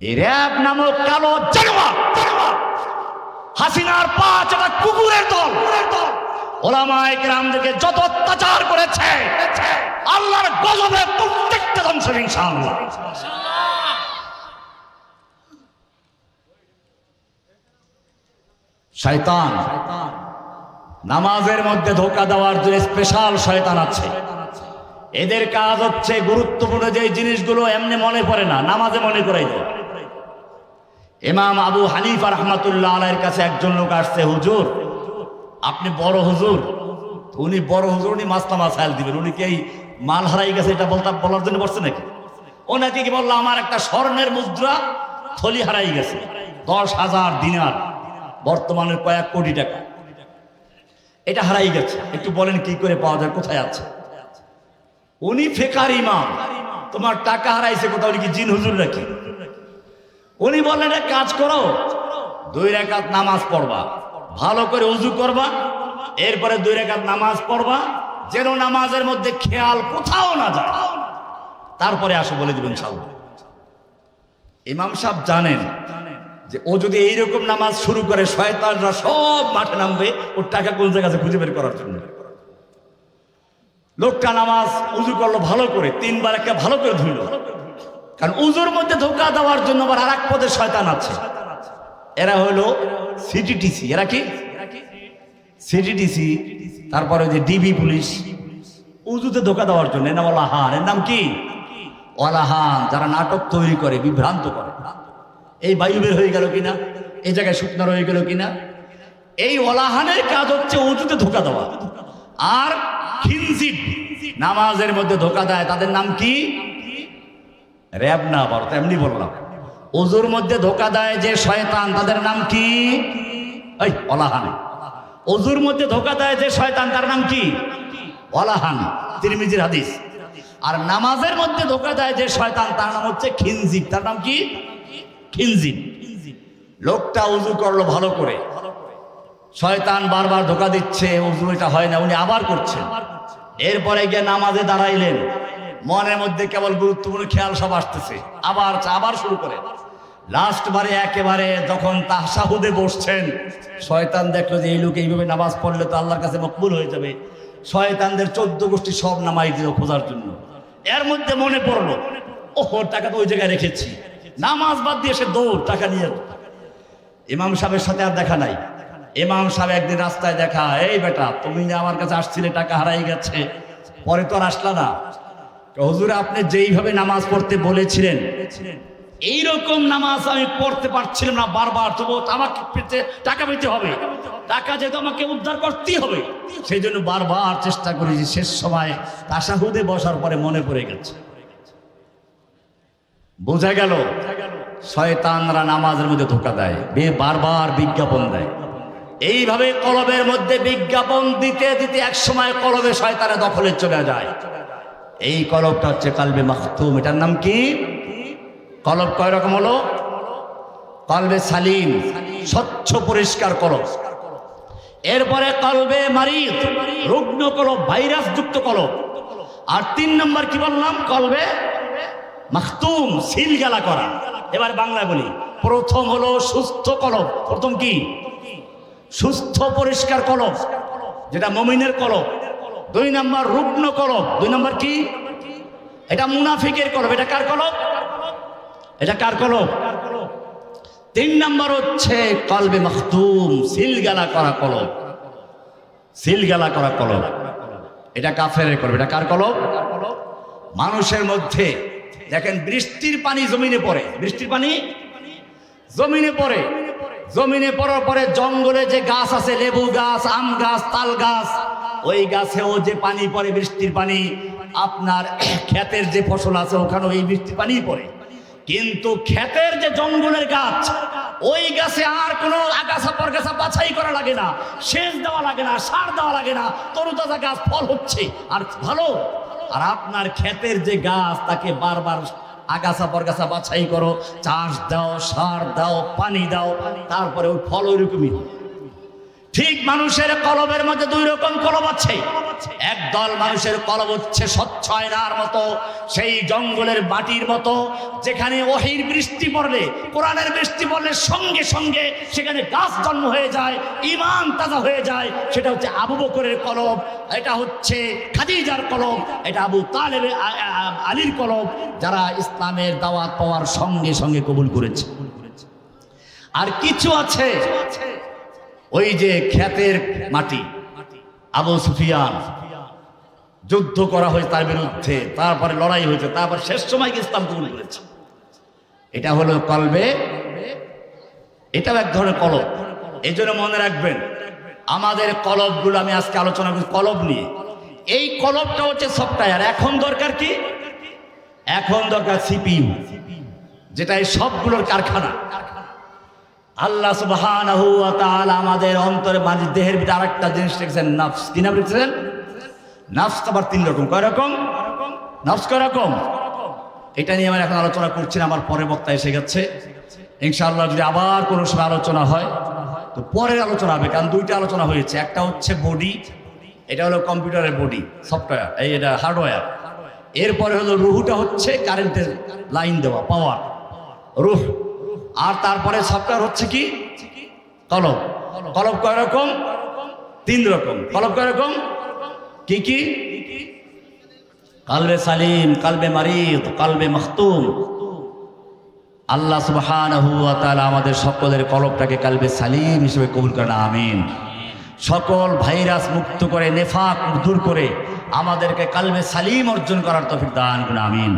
এই র্যাব নামক কালো হাসিনার পাঁচ একটা কুকুরের দল। ওলামায় গ্রামদেরকে যত অত্যাচার করেছে, আল্লাহর গজবে প্রত্যেকটা ধ্বংস ইনশাআল্লাহ। শয়তান, নামাজের মধ্যে ধোকা দেওয়ার জন্য স্পেশাল শয়তান আছে, এদের কাজ হচ্ছে গুরুত্বপূর্ণ যে জিনিসগুলো এমনি মনে পড়ে না, নামাজে মনে করে দেয় ইমাম আবু হানিফা রহমাতুল্লাহ আলাইয়ের কাছে একজন লোক আসছে, হুজুর, আপনি বড় হুজুর। উনি বড় হুজুর, উনি মাস্তা মাসাইল দিবেন। উনি কি এই মাল হারাই গেছে এটা বলতাম বলার জন্য বসছে নাকি? ওনাকে কি বলল, আমার একটা স্বর্ণের মুদ্রা থলি হারাই গেছে, দশ হাজার দিনার, বর্তমানে কয়েক কোটি টাকা। এটা হারাই গেছে। একটু বলেন কি করে পাওয়া যায়, কোথায় আছে? উনি ফেকার ইমাম। তোমার টাকা হারাইছে কোথাও, উনি কি জিন হুজুর নাকি? উনি বললেন, এক কাজ করো, দুই রেখাত নামাজ পড়বা। ভালো করে উজু করবা, এরপরে দুই রেখাত নামাজ পড়বা, যেন নামাজের মধ্যে খেয়াল কোথাও না যায়। তারপরে আসো বলে দিবেন সাহু ইমাম সাহেব জানেন যে ও যদি এইরকম নামাজ শুরু করে, শয়তানরা সব মাঠে নামবে ওর টাকা কোন জায়গা আছে খুঁজে বের করার জন্য। লোকটা নামাজ উজু করল ভালো করে, তিনবার একটা ভালো করে ধুইল। কারণ উজুর মধ্যে ধোকা দেওয়ার জন্য আবার আর এক পদের শয়তান আছে। এরা হলো সিটিটিসি এরা কি? সিটিটিসি তারপরে যে ডিবি পুলিশ। উজুতে ধোকা দেওয়ার জন্য। এর নাম ওলাহান এর নাম কি? ওলাহান যারা নাটক তৈরি করে, বিভ্রান্ত করে। এই বায়ু বের হয়ে গেল কিনা? এই জায়গায় শুকনো রয়ে গেল কিনা? এই ওলাহানের কাজ হচ্ছে উজুতে ধোকা দেওয়া। আর খিনজিব নামাজের মধ্যে ধোকা দেয়, তাদের নাম কি? র্যাব না আবার এমনি বললাম। ওজুর মধ্যে ধোকা দেয় যে শয়তান, তাদের নাম কি? এই, অলাহান। ওজুর মধ্যে ধোকা দেয় যে শয়তান, তার নাম কি? অলাহান। তিরমিজির হাদিস। আর নামাজের মধ্যে ধোকা দেয় যে শয়তান, তার নাম হচ্ছে খিনজিব। তার নাম কি? খিনজিব। লোকটা উজু করল ভালো করে। শয়তান বারবার ধোকা দিচ্ছে উজু এটা হয় না, উনি আবার করছেন। এরপরে গিয়ে নামাজে দাঁড়াইলেন। মনের মধ্যে কেবল গুরুত্বপূর্ণ খেয়াল সব আসতেছে। আবার আবার শুরু করে। লাস্ট বারে একেবারে যখন তাহসাহুদে বসছেন, শয়তান দেখল যে এই লোক এইভাবে নামাজ পড়লে তো আল্লাহর কাছে মকবুল হয়ে যাবে। শয়তানদের চোদ্দ গোষ্ঠী সব নামাই দিল খোঁজার জন্য। এর মধ্যে মনে পড়ল, ওহো, টাকা তো ওই জায়গায় রেখেছি। নামাজ বাদ দিয়ে সে দৌড়, টাকা নিয়ে ইমাম সাহেবের সাথে আর দেখা নাই। ইমাম সাহেব একদিন রাস্তায় দেখা এই বেটা, তুমি আমার কাছে আসছিলে, টাকা হারাই গেছে। পরে তো আর আসলা না। হুজুর আপনি যেইভাবে নামাজ পড়তে বলেছিলেন এইরকম নামাজ আমি পড়তে পারছিলাম না বারবার তবু আমাকে পেতে টাকা পেতে হবে। টাকা যেহেতু আমাকে উদ্ধার করতেই হবে। সেই জন্য বারবার চেষ্টা করেছি শেষ সময় তাসাহুদে বসার পরে মনে পড়ে গেছে। বোঝা গেল শয়তানরা নামাজের মধ্যে ধোকা দেয় বে বারবার বিজ্ঞাপন দেয়। এইভাবে কলবের মধ্যে বিজ্ঞাপন দিতে দিতে এক সময় কলবে শয়তানে দখলে চলে যায়। এই কলবটা হচ্ছে কালবে মাখতুম। এটার নাম কি? কলব কয় রকম হলো? কলবে সালিম, স্বচ্ছ পরিষ্কার কলব এরপরে কলবে মারিদ, রুগ্ন কলব ভাইরাস যুক্ত কলব আর তিন নম্বর কি বললাম? কলবে মাখতুম, সিল গেলা করা। এবার বাংলায় বলি। প্রথম হলো সুস্থ কলব প্রথম কি? সুস্থ পরিষ্কার কলব যেটা মমিনের কলব দুই নম্বর রুগ্ন কলব। দুই নম্বর কি? এটা মুনাফিকের কলব। এটা কার কলব? এটা কার কলব? তিন নম্বর হচ্ছে কলবে মখতুম সিলগালা করা কলব। সিলগালা করা কলব। এটা কাফের কলব। এটা কার কলব? মানুষের মধ্যে, দেখেন বৃষ্টির পানি জমিনে পড়ে। বৃষ্টির পানি? জমিনে পড়ে। জমিনে পড়ার পরে জঙ্গলে যে গাছ আছে, লেবু গাছ, আম গাছ, তাল গাছ ওই গাছেও যে পানি পড়ে বৃষ্টির পানি, আপনার ক্ষেতের যে ফসল আছে, ওখানেও এই বৃষ্টির পানি পড়ে। কিন্তু ক্ষেতের যে জঙ্গলের গাছ, ওই গাছে আর কোনো আগাছা পরগাছা বাছাই করা লাগে না, সেচ দেওয়া লাগে না, সার দেওয়া লাগে না, তরুতাজা গাছ ফল হচ্ছে, আর ভালো। আর আপনার ক্ষেতের যে গাছ, তাকে বারবার আগাছা পরগাছা বাছাই করো, চাষ দাও, সার দাও, পানি দাও তারপরে ওই ফল ওইরকমই হয়। ঠিক মানুষের কলবের মধ্যে দুই রকম কলব আছে। একদল মানুষের কলব হচ্ছে স্বচ্ছ আয়নার মতো, সেই জঙ্গলের মাটির মতো, যেখানে ওহির বৃষ্টি পড়লে, কোরআনের বৃষ্টি পড়লে সঙ্গে সঙ্গে সেখানে গাছ জন্ম হয়ে যায় ইমান তাজা হয়ে যায়। সেটা হচ্ছে আবু বকরের কলব, এটা হচ্ছে খাদিজার কলব, এটা আবু আ- আলীর কলব, যারা ইসলামের দাওয়াত পাওয়ার সঙ্গে সঙ্গে কবুল করেছে। আর কিছু আছে ওই যে খ্যাতের মাটি, আবু সুফিয়ান, যুদ্ধ করা হয়েছে তার বিরুদ্ধে, তারপরে লড়াই হয়েছে, তারপর শেষ সময় ইসলাম কবুল করেছে। এটা হলো কলবে, এটাও এক ধরনের কলব। এই জন্য মনে রাখবেন, আমাদের কলবগুলো আমি আজকে আলোচনা করছি কলব নিয়ে। এই কলবটা হচ্ছে সফটওয়্যার, এখন দরকার কি? এখন দরকার সিপিইউ, যেটা এই সবগুলোর কারখানা। আল্লাহ সুবহানাহু ওয়া আমাদের অন্তরে মাঝে দেহের ভিতরে আরেকটা জিনিস রেখেছেন নফস। কি নাম রেখেছেন? নফস আবার তিন রকম। কয় রকম? নফস কয় রকম? এটা নিয়ে আমি এখন আলোচনা করছি আমার পরে বক্তা এসে গেছে। ইনশাআল্লাহ যদি আবার কোনো সময় আলোচনা হয়, তো পরের আলোচনা হবে, কারণ দুইটা আলোচনা হয়েছে। একটা হচ্ছে বডি, এটা হলো কম্পিউটারের বডি, সফটওয়্যার, এই এটা হার্ডওয়্যার। এরপরে হলো রুহুটা হচ্ছে কারেন্টের লাইন দেওয়া, পাওয়ার। রুহ আর তারপরে সফটওয়্যার হচ্ছে কি? কলব কলব কয় রকম? তিন রকম। কলব কয় রকম? কি কি? কালবে সালিম, কালবে মারিদ, কালবে মখতুম। আল্লাহ সুবহানাহু ওয়া আমাদের সকলের কলবটাকে কালবে সালিম হিসেবে কবুল করেন, আমিন। সকল ভাইরাস মুক্ত করে, নেফাক দূর করে আমাদেরকে কালবে সালিম অর্জন করার তৌফিক দান আমিন।